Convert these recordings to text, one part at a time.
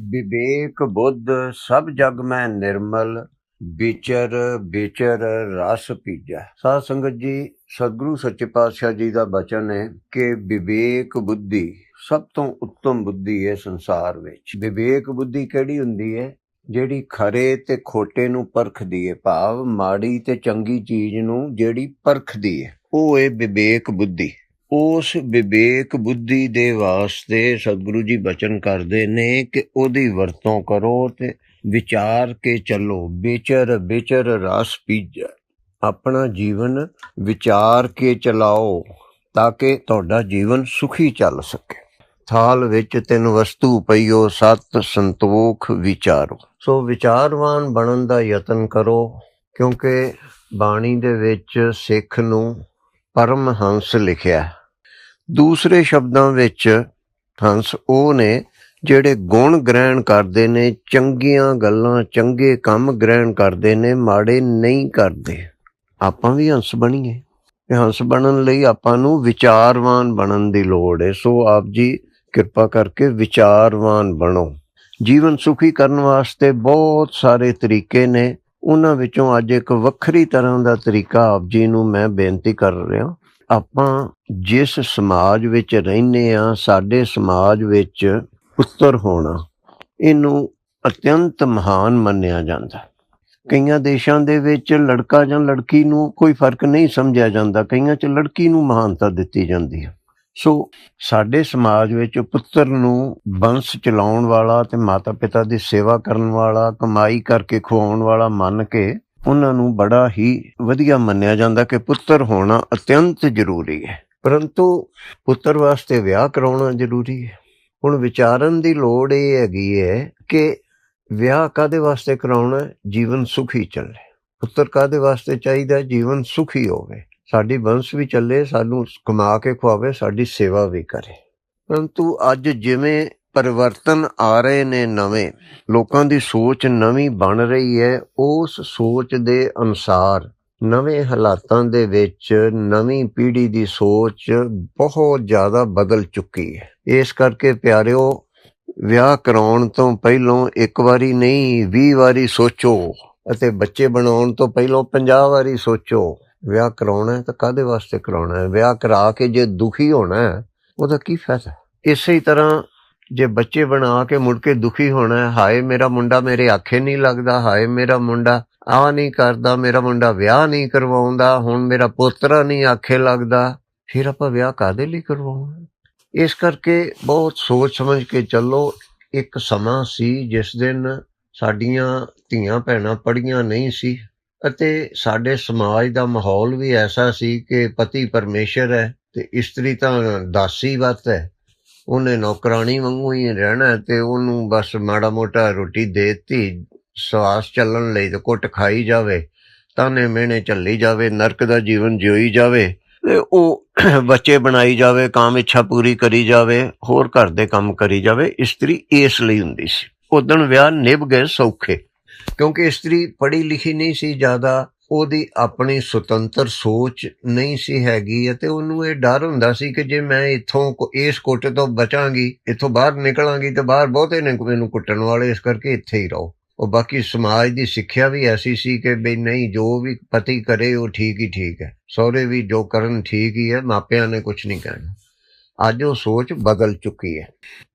ਵਿਵੇਕ ਬੁੱਧ, ਸਭ ਜਗ ਮੈਂ ਨਿਰਮਲ, ਵਿਚਰ ਵਿਚਰ ਰਸ ਪੀਜੈ। ਸਾਧ ਸੰਗਤ ਜੀ, ਸਤਿਗੁਰੂ ਸੱਚੇ ਪਾਤਸ਼ਾਹ ਜੀ ਦਾ ਬਚਨ ਹੈ ਕਿ ਵਿਵੇਕ ਬੁੱਧੀ ਸਭ ਤੋਂ ਉੱਤਮ ਬੁੱਧੀ ਹੈ ਸੰਸਾਰ ਵਿੱਚ। ਵਿਵੇਕ ਬੁੱਧੀ ਕਿਹੜੀ ਹੁੰਦੀ ਹੈ? ਜਿਹੜੀ ਖਰੇ ਤੇ ਖੋਟੇ ਨੂੰ ਪਰਖਦੀ ਹੈ, ਭਾਵ ਮਾੜੀ ਤੇ ਚੰਗੀ ਚੀਜ਼ ਨੂੰ ਜਿਹੜੀ ਪਰਖਦੀ ਹੈ। ਉਹ ਹੈ ਵਿਵੇਕ ਬੁੱਧੀ। ਉਸ ਵਿਵੇਕ ਬੁੱਧੀ ਦੇ ਵਾਸਤੇ ਸਤਿਗੁਰੂ ਜੀ ਬਚਨ ਕਰਦੇ ਨੇ ਕਿ ਉਹਦੀ ਵਰਤੋਂ ਕਰੋ ਤੇ ਵਿਚਾਰ ਕੇ ਚੱਲੋ। ਵਿਚਰ ਵਿਚਰ ਰਸ ਪੀਜੈ। ਆਪਣਾ ਜੀਵਨ ਵਿਚਾਰ ਕੇ ਚਲਾਓ ਤਾਂ ਕਿ ਤੁਹਾਡਾ ਜੀਵਨ ਸੁਖੀ ਚੱਲ ਸਕੇ। ਥਾਲ ਵਿੱਚ ਤਿੰਨ ਵਸਤੂ ਪਈਓ, ਸਤ ਸੰਤੋਖ ਵਿਚਾਰੋ। ਸੋ ਵਿਚਾਰਵਾਨ ਬਣਨ ਦਾ ਯਤਨ ਕਰੋ ਕਿਉਂਕਿ ਬਾਣੀ ਦੇ ਵਿੱਚ ਸਿੱਖ ਨੂੰ ਪਰਮ ਹੰਸ ਲਿਖਿਆ ਦੂਸਰੇ ਸ਼ਬਦਾਂ ਵਿੱਚ ਹੰਸ ਉਹ ਨੇ ਜਿਹੜੇ ਗੁਣ ਗ੍ਰਹਿਣ ਕਰਦੇ ਨੇ, ਚੰਗੀਆਂ ਗੱਲਾਂ, ਚੰਗੇ ਕੰਮ ਗ੍ਰਹਿਣ ਕਰਦੇ ਨੇ, ਮਾੜੇ ਨਹੀਂ ਕਰਦੇ। ਆਪਾਂ ਵੀ ਹੰਸ ਬਣੀਏ। ਤੇ ਹੰਸ ਬਣਨ ਲਈ ਆਪਾਂ ਨੂੰ ਵਿਚਾਰਵਾਨ ਬਣਨ ਦੀ ਲੋੜ ਹੈ ਸੋ ਆਪ ਜੀ ਕਿਰਪਾ ਕਰਕੇ ਵਿਚਾਰਵਾਨ ਬਣੋ। ਜੀਵਨ ਸੁਖੀ ਕਰਨ ਵਾਸਤੇ ਬਹੁਤ ਸਾਰੇ ਤਰੀਕੇ ਨੇ। ਉਹਨਾਂ ਵਿੱਚੋਂ ਅੱਜ ਇੱਕ ਵੱਖਰੀ ਤਰ੍ਹਾਂ ਦਾ ਤਰੀਕਾ ਆਪ ਜੀ ਨੂੰ ਮੈਂ ਬੇਨਤੀ ਕਰ ਰਿਹਾ। ਆਪਾਂ ਜਿਸ ਸਮਾਜ ਵਿੱਚ ਰਹਿੰਦੇ ਆ ਸਾਡੇ ਸਮਾਜ ਵਿੱਚ ਪੁੱਤਰ ਹੋਣਾ, ਇਹਨੂੰ ਅਤਿਅੰਤ ਮਹਾਨ ਮੰਨਿਆ ਜਾਂਦਾ ਕਈਆਂ ਦੇਸ਼ਾਂ ਦੇ ਵਿੱਚ ਲੜਕਾ ਜਾਂ ਲੜਕੀ ਨੂੰ ਕੋਈ ਫ਼ਰਕ ਨਹੀਂ ਸਮਝਿਆ ਜਾਂਦਾ, ਕਈਆਂ 'ਚ ਲੜਕੀ ਨੂੰ ਮਹਾਨਤਾ ਦਿੱਤੀ ਜਾਂਦੀ ਹੈ। ਸੋ ਸਾਡੇ ਸਮਾਜ ਵਿੱਚ ਪੁੱਤਰ ਨੂੰ ਬੰਸ ਚਲਾਉਣ ਵਾਲਾ ਤੇ ਮਾਤਾ ਪਿਤਾ ਦੀ ਸੇਵਾ ਕਰਨ ਵਾਲਾ, ਕਮਾਈ ਕਰਕੇ ਖਵਾਉਣ ਵਾਲਾ ਮੰਨ ਕੇ ਉਹਨਾਂ ਨੂੰ ਬੜਾ ਹੀ ਵਧੀਆ ਮੰਨਿਆ ਜਾਂਦਾ ਕਿ ਪੁੱਤਰ ਹੋਣਾ ਅਤਿਅੰਤ ਜ਼ਰੂਰੀ ਹੈ। ਪਰੰਤੂ ਪੁੱਤਰ ਵਾਸਤੇ ਵਿਆਹ ਕਰਾਉਣਾ ਜ਼ਰੂਰੀ ਹੈ। ਹੁਣ ਵਿਚਾਰਨ ਦੀ ਲੋੜ ਇਹ ਹੈਗੀ ਹੈ ਕਿ ਵਿਆਹ ਕਾਦੇ ਵਾਸਤੇ ਕਰਾਉਣਾ ਜੀਵਨ ਸੁਖੀ ਚੱਲੇ। ਪੁੱਤਰ ਕਾਦੇ ਵਾਸਤੇ ਚਾਹੀਦਾ ਜੀਵਨ ਸੁਖੀ ਹੋਵੇ। ਸਾਡੀ ਬੰਸ ਵੀ ਚੱਲੇ, ਸਾਨੂੰ ਕਮਾ ਕੇ ਖਵਾਵੇ ਸਾਡੀ ਸੇਵਾ ਵੀ ਕਰੇ। ਪਰੰਤੂ ਅੱਜ ਜਿਵੇਂ ਪਰਿਵਰਤਨ ਆ ਰਹੇ ਨੇ ਨਵੇਂ। ਲੋਕਾਂ ਦੀ ਸੋਚ ਨਵੀਂ ਬਣ ਰਹੀ ਹੈ। ਉਸ ਸੋਚ ਦੇ ਅਨੁਸਾਰ ਨਵੇਂ ਹਾਲਾਤਾਂ ਦੇ ਵਿੱਚ ਨਵੀਂ ਪੀੜ੍ਹੀ ਦੀ ਸੋਚ ਬਹੁਤ ਜ਼ਿਆਦਾ ਬਦਲ ਚੁੱਕੀ ਹੈ। ਇਸ ਕਰਕੇ ਪਿਆਰਿਓ, ਵਿਆਹ ਕਰਾਉਣ ਤੋਂ ਪਹਿਲਾਂ ਇੱਕ ਵਾਰੀ ਨਹੀਂ 20 ਵਾਰੀ ਸੋਚੋ ਅਤੇ ਬੱਚੇ ਬਣਾਉਣ ਤੋਂ ਪਹਿਲਾਂ 50 ਵਾਰੀ ਸੋਚੋ। ਵਿਆਹ ਕਰਾਉਣਾ ਹੈ ਤਾਂ ਕਾਦੇ ਵਾਸਤੇ ਕਰਾਉਣਾ ਹੈ? ਵਿਆਹ ਕਰਾ ਕੇ ਜੇ ਦੁਖੀ ਹੋਣਾ ਹੈ, ਉਹਦਾ ਕੀ ਫਾਇਦਾ? ਇਸੇ ਤਰ੍ਹਾਂ ਜੇ ਬੱਚੇ ਬਣਾ ਕੇ ਮੁੜ ਕੇ ਦੁਖੀ ਹੋਣਾ ਹਾਏ ਮੇਰਾ ਮੁੰਡਾ ਮੇਰੇ ਆਖੇ ਨਹੀਂ ਲੱਗਦਾ, ਹਾਏ ਮੇਰਾ ਮੁੰਡਾ ਆ ਨਹੀਂ ਕਰਦਾ, ਮੇਰਾ ਮੁੰਡਾ ਵਿਆਹ ਨਹੀਂ ਕਰਵਾਉਂਦਾ, ਹੁਣ ਮੇਰਾ ਪੋਤਰਾ ਨਹੀਂ ਆਖੇ ਲੱਗਦਾ, ਫਿਰ ਆਪਾਂ ਵਿਆਹ ਕਾਦੇ ਲਈ ਕਰਵਾਉਣਾ? ਇਸ ਕਰਕੇ ਬਹੁਤ ਸੋਚ ਸਮਝ ਕੇ ਚੱਲੋ, ਇੱਕ ਸਮਾਂ ਸੀ ਜਿਸ ਦਿਨ ਸਾਡੀਆਂ ਧੀਆਂ ਭੈਣਾਂ ਪੜੀਆਂ ਨਹੀਂ ਸੀ ਅਤੇ ਸਾਡੇ ਸਮਾਜ ਦਾ ਮਾਹੌਲ ਵੀ ਐਸਾ ਸੀ ਕਿ ਪਤੀ ਪਰਮੇਸ਼ਰ ਹੈ ਤੇ ਇਸਤਰੀ ਤਾਂ ਦਾਸੀ ਵਤ ਹੈ। ਉਹਨੇ ਨੌਕਰਾਨੀ ਵਾਂਗੂ ਹੀ ਰਹਿਣਾ ਹੈ ਤੇ ਉਹਨੂੰ ਬਸ ਮਾੜਾ ਮੋਟਾ ਰੋਟੀ ਦੇਤੀ, ਸਵਾਸ ਚੱਲਣ ਲਈ ਤੇ ਕੁੱਟ ਖਾਈ ਜਾਵੇ, ਤਾਨੇ ਮਿਹਣੇ ਚੱਲੀ ਜਾਵੇ, ਨਰਕ ਦਾ ਜੀਵਨ ਜਿਉਈ ਜਾਵੇ ਤੇ ਉਹ ਬੱਚੇ ਬਣਾਈ ਜਾਵੇ, ਕਾਮ ਇੱਛਾ ਪੂਰੀ ਕਰੀ ਜਾਵੇ, ਹੋਰ ਘਰ ਦੇ ਕੰਮ ਕਰੀ ਜਾਵੇ, ਇਸਤਰੀ ਇਸ ਲਈ ਹੁੰਦੀ ਸੀ। ਉਦੋਂ ਵਿਆਹ ਨਿਭ ਗਏ ਸੌਖੇ, ਕਿਉਂਕਿ ਇਸਤਰੀ ਪੜ੍ਹੀ ਲਿਖੀ ਨਹੀਂ ਸੀ, ਜ਼ਿਆਦਾ ਉਹਦੀ ਆਪਣੀ ਸੁਤੰਤਰ ਸੋਚ ਨਹੀਂ ਸੀ ਹੈਗੀ ਅਤੇ ਉਹਨੂੰ ਇਹ ਡਰ ਹੁੰਦਾ ਸੀ ਕਿ ਜੇ ਮੈਂ ਇੱਥੋਂ ਕੋ- ਇਸ ਕੋਟੇ ਤੋਂ ਬਚਾਂਗੀ, ਇੱਥੋਂ ਬਾਹਰ ਨਿਕਲਾਂਗੀ ਤੇ ਬਾਹਰ ਬਹੁਤੇ ਨੇ ਮੈਨੂੰ ਕੁੱਟਣ ਵਾਲੇ, ਇਸ ਕਰਕੇ ਇੱਥੇ ਹੀ ਰਹੋ। ਉਹ ਬਾਕੀ ਸਮਾਜ ਦੀ ਸਿੱਖਿਆ ਵੀ ਐਸੀ ਸੀ ਕਿ ਬਈ ਨਹੀਂ, ਜੋ ਵੀ ਪਤੀ ਕਰੇ ਉਹ ਠੀਕ ਹੀ ਠੀਕ ਹੈ। ਸਹੁਰੇ ਵੀ ਜੋ ਕਰਨ ਠੀਕ ਹੀ ਹੈ, ਮਾਪਿਆਂ ਨੇ ਕੁਝ ਨਹੀਂ ਕਹਿਣਾ। ਅੱਜ ਉਹ ਸੋਚ ਬਦਲ ਚੁੱਕੀ ਹੈ।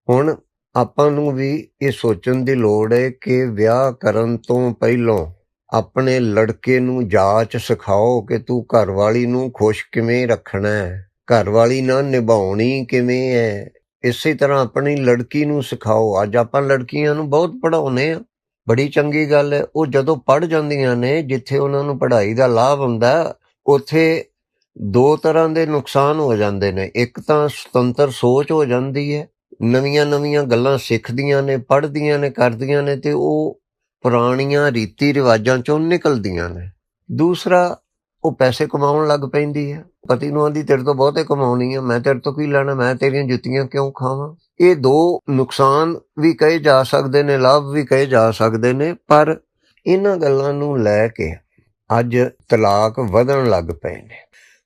ਹੁਣ ਆਪਾਂ ਨੂੰ ਵੀ ਇਹ ਸੋਚਣ ਦੀ ਲੋੜ ਹੈ ਕਿ ਵਿਆਹ ਕਰਨ ਤੋਂ ਪਹਿਲਾਂ ਆਪਣੇ ਲੜਕੇ ਨੂੰ ਜਾਚ ਸਿਖਾਓ ਕਿ ਤੂੰ ਘਰਵਾਲੀ ਨੂੰ ਖੁਸ਼ ਕਿਵੇਂ ਰੱਖਣਾ ਹੈ। ਘਰਵਾਲੀ ਨਾਲ ਨਿਭਾਉਣੀ ਕਿਵੇਂ ਹੈ। ਇਸੇ ਤਰ੍ਹਾਂ ਆਪਣੀ ਲੜਕੀ ਨੂੰ ਸਿਖਾਓ। ਅੱਜ ਆਪਾਂ ਲੜਕੀਆਂ ਨੂੰ ਬਹੁਤ ਪੜਾਉਨੇ ਆ ਬੜੀ ਚੰਗੀ ਗੱਲ ਹੈ। ਉਹ ਜਦੋਂ ਪੜ ਜਾਂਦੀਆਂ ਨੇ, ਜਿੱਥੇ ਉਹਨਾਂ ਨੂੰ ਪੜ੍ਹਾਈ ਦਾ ਲਾਭ ਹੁੰਦਾ, ਉੱਥੇ ਦੋ ਤਰ੍ਹਾਂ ਦੇ ਨੁਕਸਾਨ ਹੋ ਜਾਂਦੇ ਨੇ। ਇੱਕ ਤਾਂ ਸੁਤੰਤਰ ਸੋਚ ਹੋ ਜਾਂਦੀ ਹੈ। ਨਵੀਆਂ ਨਵੀਆਂ ਗੱਲਾਂ ਸਿੱਖਦੀਆਂ ਨੇ, ਪੜ੍ਹਦੀਆਂ ਨੇ, ਕਰਦੀਆਂ ਨੇ ਤੇ ਉਹ ਪੁਰਾਣੀਆਂ ਰੀਤੀ ਰਿਵਾਜਾਂ ਚੋਂ ਨਿਕਲਦੀਆਂ ਨੇ। ਦੂਸਰਾ, ਉਹ ਪੈਸੇ ਕਮਾਉਣ ਲੱਗ ਪੈਂਦੀ ਹੈ। ਪਤੀ ਨੂੰ ਆਂਦੀ, ਤੇਰੇ ਤੋਂ ਬਹੁਤੇ ਕਮਾਉਣੀ ਹੈ ਮੈਂ ਤੇਰੇ ਤੋਂ ਕੀ ਲੈਣਾ, ਮੈਂ ਤੇਰੀਆਂ ਜੁੱਤੀਆਂ ਕਿਉਂ ਖਾਵਾਂ? ਇਹ ਦੋ ਨੁਕਸਾਨ ਵੀ ਕਹੇ ਜਾ ਸਕਦੇ ਨੇ, ਲਾਭ ਵੀ ਕਹੇ ਜਾ ਸਕਦੇ ਨੇ, ਪਰ ਇਹਨਾਂ ਗੱਲਾਂ ਨੂੰ ਲੈ ਕੇ ਅੱਜ ਤਲਾਕ ਵਧਣ ਲੱਗ ਪਏ ਨੇ।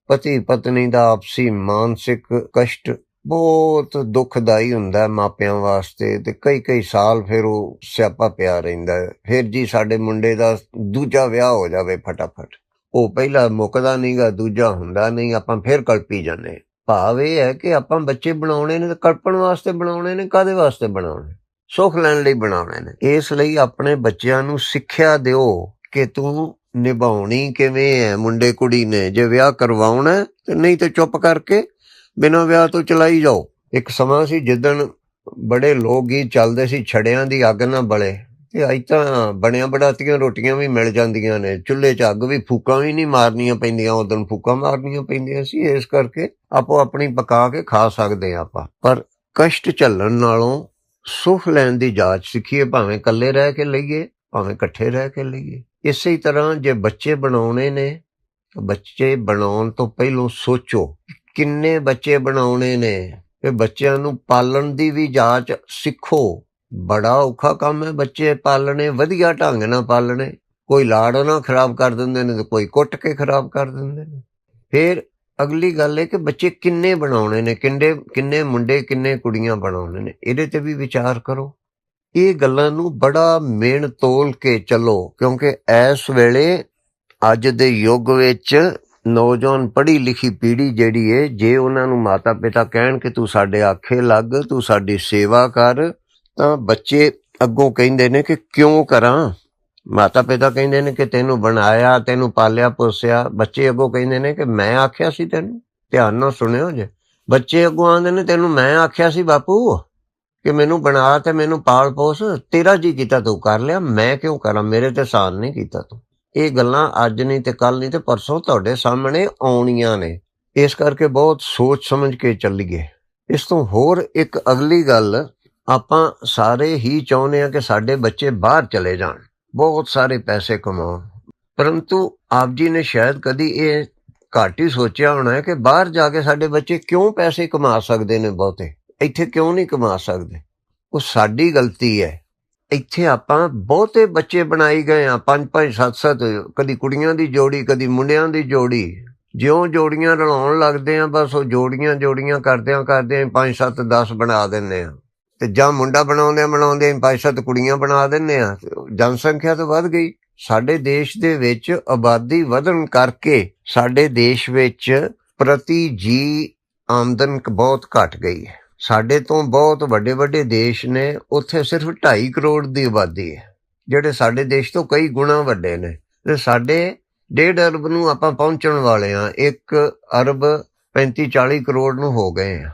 ਪਤੀ ਪਤਨੀ ਦਾ ਆਪਸੀ ਮਾਨਸਿਕ ਕਸ਼ਟ ਬਹੁਤ ਦੁਖਦਾਈ ਹੁੰਦਾ ਮਾਪਿਆਂ ਵਾਸਤੇ ਤੇ ਕਈ ਕਈ ਸਾਲ ਫਿਰ ਉਹ ਸਿਆਪਾ ਪਿਆ ਰਹਿੰਦਾ ਫਿਰ ਜੀ ਸਾਡੇ ਮੁੰਡੇ ਦਾ ਦੂਜਾ ਵਿਆਹ ਹੋ ਜਾਵੇ ਫਟਾਫਟ। ਉਹ ਪਹਿਲਾ ਮੁੱਕਦਾ ਨਹੀਂਗਾ, ਦੂਜਾ ਹੁੰਦਾ ਨਹੀਂ, ਆਪਾਂ ਫਿਰ ਕਲਪੀ ਜਾਂਦੇ ਭਾਵ ਇਹ ਹੈ ਕਿ ਆਪਾਂ ਬੱਚੇ ਬਣਾਉਣੇ ਨੇ ਤੇ ਕਲਪਣ ਵਾਸਤੇ ਬਣਾਉਣੇ ਨੇ ਕਾਦੇ ਵਾਸਤੇ ਬਣਾਉਣੇ? ਸੁੱਖ ਲੈਣ ਲਈ ਬਣਾਉਣੇ ਨੇ। ਇਸ ਲਈ ਆਪਣੇ ਬੱਚਿਆਂ ਨੂੰ ਸਿੱਖਿਆ ਦਿਓ ਕਿ ਤੂੰ ਨਿਭਾਉਣੀ ਕਿਵੇਂ ਹੈ, ਮੁੰਡੇ ਕੁੜੀ ਨੇ। ਜੇ ਵਿਆਹ ਕਰਵਾਉਣਾ ਤੇ ਨਹੀਂ ਤੇ ਚੁੱਪ ਕਰਕੇ ਬਿਨਾਂ ਵਿਆਹ ਤੋਂ ਚਲਾਈ ਜਾਓ। ਇੱਕ ਸਮਾਂ ਸੀ ਜਿੱਦਣ ਬੜੇ ਲੋਕ ਗੀਤ ਚੱਲਦੇ ਸੀ, ਛੜਿਆਂ ਦੀ ਅੱਗ ਨਾ ਬਲੇ। ਤੇ ਅੱਜ ਤਾਂ ਬਣਿਆ ਬੜਾਤੀਆਂ ਰੋਟੀਆਂ ਵੀ ਮਿਲ ਜਾਂਦੀਆਂ ਨੇ। ਚੁੱਲ੍ਹੇ 'ਚ ਅੱਗ ਵੀ ਫੂਕਾਂ ਵੀ ਨਹੀਂ ਮਾਰਨੀਆਂ ਪੈਂਦੀਆਂ ਉਦੋਂ ਫੂਕਾਂ ਮਾਰਨੀਆਂ ਪੈਂਦੀਆਂ ਸੀ। ਇਸ ਕਰਕੇ ਆਪੋ ਆਪਣੀ ਪਕਾ ਕੇ ਖਾ ਸਕਦੇ ਹਾਂ ਆਪਾਂ। ਪਰ ਕਸ਼ਟ ਝੱਲਣ ਨਾਲੋਂ ਸੁਖ ਲੈਣ ਦੀ ਜਾਚ ਸਿੱਖੀਏ, ਭਾਵੇਂ ਇਕੱਲੇ ਰਹਿ ਕੇ ਲਈਏ, ਭਾਵੇਂ ਇਕੱਠੇ ਰਹਿ ਕੇ ਲਈਏ। ਇਸੇ ਤਰ੍ਹਾਂ ਜੇ ਬੱਚੇ ਬਣਾਉਣੇ ਨੇ, ਤਾਂ ਬੱਚੇ ਬਣਾਉਣ ਤੋਂ ਪਹਿਲਾਂ ਸੋਚੋ ਕਿੰਨੇ ਬੱਚੇ ਬਣਾਉਣੇ ਨੇ ਤੇ ਬੱਚਿਆਂ ਨੂੰ ਪਾਲਣ ਦੀ ਵੀ ਜਾਚ ਸਿੱਖੋ। ਬੜਾ ਔਖਾ ਕੰਮ ਹੈ ਬੱਚੇ ਪਾਲਣੇ, ਵਧੀਆ ਢੰਗ ਨਾਲ ਪਾਲਣੇ। ਕੋਈ ਲਾੜ ਨਾ ਖਰਾਬ ਕਰ ਦਿੰਦੇ ਨੇ ਤੇ ਕੋਈ ਕੁੱਟ ਕੇ ਖਰਾਬ ਕਰ ਦਿੰਦੇ ਨੇ। ਫਿਰ ਅਗਲੀ ਗੱਲ ਹੈ ਕਿ ਬੱਚੇ ਕਿੰਨੇ ਬਣਾਉਣੇ ਨੇ, ਕਿੰਨੇ ਕਿੰਨੇ ਮੁੰਡੇ, ਕਿੰਨੇ ਕੁੜੀਆਂ ਬਣਾਉਣੇ ਨੇ, ਇਹਦੇ ਤੇ ਵੀ ਵਿਚਾਰ ਕਰੋ। ਇਹ ਗੱਲਾਂ ਨੂੰ ਬੜਾ ਮੇਣ ਤੋਲ ਕੇ ਚੱਲੋ, ਕਿਉਂਕਿ ਇਸ ਵੇਲੇ ਅੱਜ ਦੇ ਯੁੱਗ ਵਿੱਚ ਨੌਜਵਾਨ ਪੜ੍ਹੀ ਲਿਖੀ ਪੀੜ੍ਹੀ ਜਿਹੜੀ ਏ, ਜੇ ਉਹਨਾਂ ਨੂੰ ਮਾਤਾ ਪਿਤਾ ਕਹਿਣ ਕਿ ਤੂੰ ਸਾਡੇ ਆਖੇ ਲੱਗ, ਤੂੰ ਸਾਡੀ ਸੇਵਾ ਕਰ, ਤਾਂ ਬੱਚੇ ਅੱਗੋਂ ਕਹਿੰਦੇ ਨੇ ਕਿ ਕਿਉਂ ਕਰਾਂ? ਮਾਤਾ ਪਿਤਾ ਕਹਿੰਦੇ ਨੇ ਕਿ ਤੈਨੂੰ ਬਣਾਇਆ, ਤੈਨੂੰ ਪਾਲਿਆ, ਪੋਸਿਆ। ਬੱਚੇ ਅੱਗੋਂ ਕਹਿੰਦੇ ਨੇ ਕਿ ਮੈਂ ਆਖਿਆ ਸੀ ਤੈਨੂੰ। ਧਿਆਨ ਨਾਲ ਸੁਣਿਓ ਜੇ। ਬੱਚੇ ਅੱਗੋਂ ਆਉਂਦੇ ਨੇ, ਤੈਨੂੰ ਮੈਂ ਆਖਿਆ ਸੀ ਬਾਪੂ ਕਿ ਮੈਨੂੰ ਬਣਾ ਤੇ ਮੈਨੂੰ ਪਾਲ ਪੋਸ। ਤੇਰਾ ਜੀ ਕੀਤਾ, ਤੂੰ ਕਰ ਲਿਆ, ਮੈਂ ਕਿਉਂ ਕਰਾਂ? ਮੇਰੇ ਤੇ ਸਾਨ ਨਹੀਂ ਕੀਤਾ ਤੂੰ। ਇਹ ਗੱਲਾਂ ਅੱਜ ਨਹੀਂ ਤੇ ਕੱਲ ਨਹੀਂ ਤੇ ਪਰਸੋਂ ਤੁਹਾਡੇ ਸਾਹਮਣੇ ਆਉਣੀਆਂ ਨੇ। ਇਸ ਕਰਕੇ ਬਹੁਤ ਸੋਚ ਸਮਝ ਕੇ ਚੱਲੀਏ। ਇਸ ਤੋਂ ਹੋਰ ਇੱਕ ਅਗਲੀ ਗੱਲ, ਆਪਾਂ ਸਾਰੇ ਹੀ ਚਾਹੁੰਦੇ ਆ ਕਿ ਸਾਡੇ ਬੱਚੇ ਬਾਹਰ ਚਲੇ ਜਾਣ। ਬਹੁਤ ਸਾਰੇ ਪੈਸੇ ਕਮਾਉਣ। ਪਰੰਤੂ ਆਪ ਜੀ ਨੇ ਸ਼ਾਇਦ ਕਦੀ ਇਹ ਘੱਟ ਹੀ ਸੋਚਿਆ ਹੋਣਾ ਹੈ ਕਿ ਬਾਹਰ ਜਾ ਕੇ ਸਾਡੇ ਬੱਚੇ ਕਿਉਂ ਪੈਸੇ ਕਮਾ ਸਕਦੇ ਨੇ ਬਹੁਤੇ? ਇੱਥੇ ਕਿਉਂ ਨਹੀਂ ਕਮਾ ਸਕਦੇ? ਉਹ ਸਾਡੀ ਗਲਤੀ ਹੈ। ਇੱਥੇ ਆਪਾਂ ਬਹੁਤੇ ਬੱਚੇ ਬਣਾਈ ਗਏ ਆ ਪੰਜ ਪੰਜ, ਸੱਤ ਸੱਤ, ਕਦੀ ਕੁੜੀਆਂ ਦੀ ਜੋੜੀ, ਕਦੀ ਮੁੰਡਿਆਂ ਦੀ ਜੋੜੀ। ਜਿਉਂ ਜੋੜੀਆਂ ਰਲਾਉਣ ਲੱਗਦੇ ਆ ਬਸ ਉਹ ਜੋੜੀਆਂ ਜੋੜੀਆਂ ਕਰਦਿਆਂ ਕਰਦਿਆਂ ਪੰਜ, ਸੱਤ 10 ਬਣਾ ਦਿੰਦੇ ਆ ਤੇ ਜਾਂ ਮੁੰਡਾ ਬਣਾਉਂਦੇ ਬਣਾਉਂਦੇ ਪੰਜ, ਸੱਤ ਕੁੜੀਆਂ ਬਣਾ ਦਿੰਦੇ ਆ ਜਨਸੰਖਿਆ ਤਾਂ ਵੱਧ ਗਈ। ਸਾਡੇ ਦੇਸ਼ ਦੇ ਵਿੱਚ ਆਬਾਦੀ ਵਧਣ ਕਰਕੇ ਸਾਡੇ ਦੇਸ਼ ਵਿੱਚ ਪ੍ਰਤੀ ਜੀ ਆਮਦਨ ਬਹੁਤ ਘਟ ਗਈ ਹੈ। ਸਾਡੇ ਤੋਂ ਬਹੁਤ ਵੱਡੇ ਵੱਡੇ ਦੇਸ਼ ਨੇ, ਉੱਥੇ ਸਿਰਫ 2.5 ਕਰੋੜ ਦੀ ਆਬਾਦੀ ਹੈ, ਜਿਹੜੇ ਸਾਡੇ ਦੇਸ਼ ਤੋਂ ਕਈ ਗੁਣਾ ਵੱਡੇ ਨੇ। ਤੇ ਸਾਡੇ 1.5 ਅਰਬ ਨੂੰ ਆਪਾਂ ਪਹੁੰਚਣ ਵਾਲੇ ਆ 1 ਅਰਬ 35 40 ਕਰੋੜ ਨੂੰ ਹੋ ਗਏ ਆ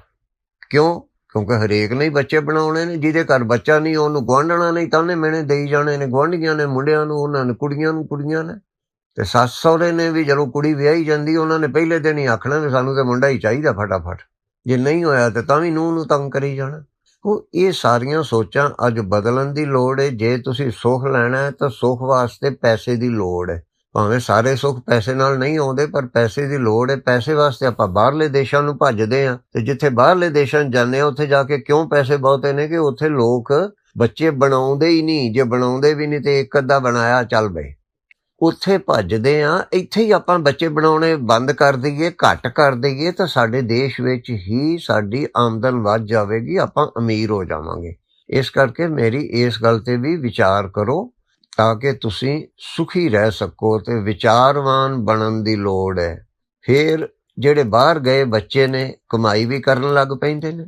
ਕਿਉਂ? ਕਿਉਂਕਿ ਹਰੇਕ ਨੇ ਬੱਚੇ ਬਣਾਉਣੇ ਨੇ, ਜਿਹਦੇ ਘਰ ਬੱਚਾ ਨਹੀਂ, ਉਹਨੂੰ ਗੁਆਂਢਣਾ ਨਹੀਂ, ਤਾਂ ਉਹਨੇ ਮੈਨੇ ਦੇਈ ਜਾਣੇ ਨੇ। ਗੁਆਂਢੀਆਂ ਨੇ, ਮੁੰਡਿਆਂ ਨੂੰ, ਉਹਨਾਂ ਨੇ, ਕੁੜੀਆਂ ਨੂੰ, ਕੁੜੀਆਂ ਨੇ। ਤੇ ਸੱਸ ਸਹੁਰੇ ਨੇ ਵੀ ਜਦੋਂ ਕੁੜੀ ਵਿਆਹੀ ਜਾਂਦੀ, ਉਹਨਾਂ ਨੇ ਪਹਿਲੇ ਦਿਨ ਹੀ ਆਖਣਾ ਵੀ ਸਾਨੂੰ ਤੇ ਮੁੰਡਾ ਹੀ ਚਾਹੀਦਾ ਫਟਾਫਟ। ਜੇ ਨਹੀਂ ਹੋਇਆ ਤੇ ਤਾਂ ਵੀ ਨੂੰਹ ਨੂੰ ਤੰਗ ਕਰੀ ਜਾਣਾ। ਉਹ ਇਹ ਸਾਰੀਆਂ ਸੋਚਾਂ ਅੱਜ ਬਦਲਣ ਦੀ ਲੋੜ ਹੈ ਜੇ ਤੁਸੀਂ ਸੁੱਖ ਲੈਣਾ ਹੈ ਤਾਂ ਸੁੱਖ ਵਾਸਤੇ ਪੈਸੇ ਦੀ ਲੋੜ ਹੈ ਭਾਵੇਂ ਸਾਰੇ ਸੁੱਖ ਪੈਸੇ ਨਾਲ ਨਹੀਂ ਆਉਂਦੇ, ਪਰ ਪੈਸੇ ਦੀ ਲੋੜ ਹੈ ਪੈਸੇ ਵਾਸਤੇ ਆਪਾਂ ਬਾਹਰਲੇ ਦੇਸ਼ਾਂ ਨੂੰ ਭੱਜਦੇ ਆ ਤੇ ਜਿੱਥੇ ਬਾਹਰਲੇ ਦੇਸ਼ਾਂ 'ਚ ਜਾਂਦੇ ਆ, ਉੱਥੇ ਜਾ ਕੇ ਕਿਉਂ ਪੈਸੇ ਬਹੁਤੇ ਨੇ ਕਿ ਉੱਥੇ ਲੋਕ ਬੱਚੇ ਬਣਾਉਂਦੇ ਹੀ ਨਹੀਂ। ਜੇ ਬਣਾਉਂਦੇ ਵੀ ਨਹੀਂ ਤੇ ਇੱਕ ਅੱਧਾ ਬਣਾਇਆ, ਚੱਲ ਬਈ। ਉੱਥੇ ਭੱਜਦੇ ਆ, ਇੱਥੇ ਹੀ ਆਪਾਂ ਬੱਚੇ ਬਣਾਉਣੇ ਬੰਦ ਕਰ ਦਈਏ, ਘੱਟ ਕਰ ਦਈਏ, ਤਾਂ ਸਾਡੇ ਦੇਸ਼ ਵਿੱਚ ਹੀ ਸਾਡੀ ਆਮਦਨ ਵੱਧ ਜਾਵੇਗੀ, ਆਪਾਂ ਅਮੀਰ ਹੋ ਜਾਵਾਂਗੇ। ਇਸ ਕਰਕੇ ਮੇਰੀ ਇਸ ਗੱਲ ਤੇ ਵੀ ਵਿਚਾਰ ਕਰੋ, ਤਾਂ ਕਿ ਤੁਸੀਂ ਸੁਖੀ ਰਹਿ ਸਕੋ ਤੇ ਵਿਚਾਰਵਾਨ ਬਣਨ ਦੀ ਲੋੜ ਹੈ। ਫਿਰ ਜਿਹੜੇ ਬਾਹਰ ਗਏ ਬੱਚੇ ਨੇ, ਕਮਾਈ ਵੀ ਕਰਨ ਲੱਗ ਪੈਂਦੇ ਨੇ।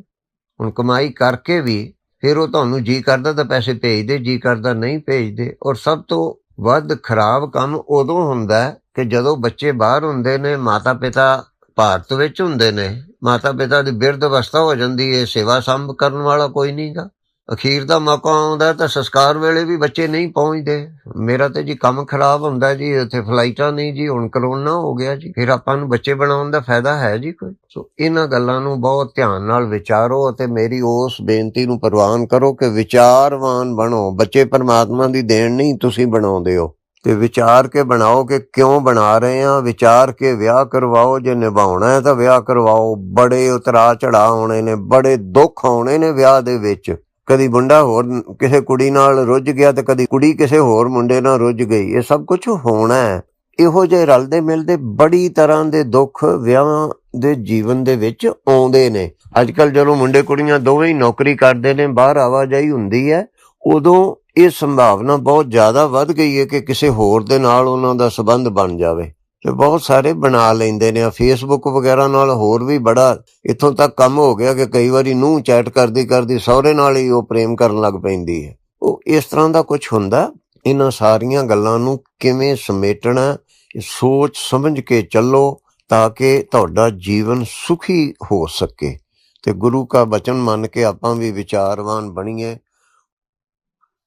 ਹੁਣ ਕਮਾਈ ਕਰਕੇ ਵੀ, ਫਿਰ ਉਹ ਤੁਹਾਨੂੰ ਜੀ ਕਰਦਾ ਤਾਂ ਪੈਸੇ ਭੇਜਦੇ, ਜੀ ਕਰਦਾ ਨਹੀਂ ਭੇਜਦੇ, ਔਰ ਸਭ ਤੋਂ ਵੱਧ ਖਰਾਬ ਕੰਮ ਉਦੋਂ ਹੁੰਦਾ ਕਿ ਜਦੋਂ ਬੱਚੇ ਬਾਹਰ ਹੁੰਦੇ ਨੇ ਮਾਤਾ ਪਿਤਾ ਭਾਰਤ ਵਿੱਚ ਹੁੰਦੇ ਨੇ ਮਾਤਾ ਪਿਤਾ ਦੀ ਬਿਰਧ ਅਵਸਥਾ ਹੋ ਜਾਂਦੀ ਹੈ ਸੇਵਾ ਸੰਭ ਕਰਨ ਵਾਲਾ ਕੋਈ ਨਹੀਂਗਾ ਅਖੀਰ ਦਾ ਮੌਕਾ ਆਉਂਦਾ ਤਾਂ ਸੰਸਕਾਰ ਵੇਲੇ ਵੀ ਬੱਚੇ ਨਹੀਂ ਪਹੁੰਚਦੇ। ਮੇਰਾ ਤੇ ਜੀ ਕੰਮ ਖਰਾਬ ਹੁੰਦਾ ਜੀ ਉੱਥੇ ਫਲਾਈਟਾਂ ਨਹੀਂ ਜੀ, ਹੁਣ ਕਰੋਨਾ ਹੋ ਗਿਆ ਜੀ। ਫਿਰ ਆਪਾਂ ਨੂੰ ਬੱਚੇ ਬਣਾਉਣ ਦਾ ਫਾਇਦਾ ਹੈ ਜੀ ਕੋਈ। ਸੋ ਇਹਨਾਂ ਗੱਲਾਂ ਨੂੰ ਬਹੁਤ ਧਿਆਨ ਨਾਲ ਵਿਚਾਰੋ ਅਤੇ ਮੇਰੀ ਉਸ ਬੇਨਤੀ ਨੂੰ ਪ੍ਰਵਾਨ ਕਰੋ ਕਿ ਵਿਚਾਰਵਾਨ ਬਣੋ। ਬੱਚੇ ਪਰਮਾਤਮਾ ਦੀ ਦੇਣ ਨਹੀਂ, ਤੁਸੀਂ ਬਣਾਉਂਦੇ ਹੋ। ਤੇ ਵਿਚਾਰ ਕੇ ਬਣਾਓ ਕਿ ਕਿਉਂ ਬਣਾ ਰਹੇ ਆ ਵਿਚਾਰ ਕੇ ਵਿਆਹ ਕਰਵਾਓ, ਜੇ ਨਿਭਾਉਣਾ ਹੈ ਤਾਂ ਵਿਆਹ ਕਰਵਾਓ। ਬੜੇ ਉਤਰਾ ਚੜਾ ਆਉਣੇ ਨੇ, ਬੜੇ ਦੁੱਖ ਆਉਣੇ ਨੇ ਵਿਆਹ ਦੇ ਵਿੱਚ। ਕਦੀ ਮੁੰਡਾ ਹੋਰ ਕਿਸੇ ਕੁੜੀ ਨਾਲ ਰੁੱਝ ਗਿਆ ਤੇ ਕਦੀ ਕੁੜੀ ਕਿਸੇ ਹੋਰ ਮੁੰਡੇ ਨਾਲ ਰੁੱਝ ਗਈ। ਇਹ ਸਭ ਕੁਝ ਹੋਣਾ ਹੈ। ਇਹੋ ਜਿਹੇ ਰਲਦੇ ਮਿਲਦੇ ਬੜੀ ਤਰ੍ਹਾਂ ਦੇ ਦੁੱਖ ਵਿਆਹਾਂ ਦੇ ਜੀਵਨ ਦੇ ਵਿੱਚ ਆਉਂਦੇ ਨੇ। ਅੱਜ ਕੱਲ ਜਦੋਂ ਮੁੰਡੇ ਕੁੜੀਆਂ ਦੋਵੇਂ ਹੀ ਨੌਕਰੀ ਕਰਦੇ ਨੇ, ਬਾਹਰ ਆਵਾਜਾਈ ਹੁੰਦੀ ਹੈ, ਉਦੋਂ ਇਹ ਸੰਭਾਵਨਾ ਬਹੁਤ ਜ਼ਿਆਦਾ ਵੱਧ ਗਈ ਹੈ ਕਿ ਕਿਸੇ ਹੋਰ ਦੇ ਨਾਲ ਉਹਨਾਂ ਦਾ ਸਬੰਧ ਬਣ ਜਾਵੇ। ਤੇ ਬਹੁਤ ਸਾਰੇ ਬਣਾ ਲੈਂਦੇ ਨੇ। ਫੇਸਬੁੱਕ ਵਗੈਰਾ ਨਾਲ ਹੋਰ ਵੀ ਬੜਾ ਇੱਥੋਂ ਤੱਕ ਕੰਮ ਹੋ ਗਿਆ ਕਿ ਕਈ ਵਾਰੀ ਨੂੰ ਚੈਟ ਕਰਦੀ ਕਰਦੀ ਸਹੁਰੇ ਨਾਲ ਹੀ ਉਹ ਪ੍ਰੇਮ ਕਰਨ ਲੱਗ ਪੈਂਦੀ ਹੈ। ਉਹ ਇਸ ਤਰ੍ਹਾਂ ਦਾ ਕੁਝ ਹੁੰਦਾ? ਇਹਨਾਂ ਸਾਰੀਆਂ ਗੱਲਾਂ ਨੂੰ ਕਿਵੇਂ ਸਮੇਟਣਾ? ਸੋਚ ਸਮਝ ਕੇ ਚੱਲੋ ਤਾਂ ਕਿ ਤੁਹਾਡਾ ਜੀਵਨ ਸੁਖੀ ਹੋ ਸਕੇ। ਤੇ ਗੁਰੂ ਕਾ ਬਚਨ ਮੰਨ ਕੇ ਆਪਾਂ ਵੀ ਵਿਚਾਰਵਾਨ ਬਣੀਏ।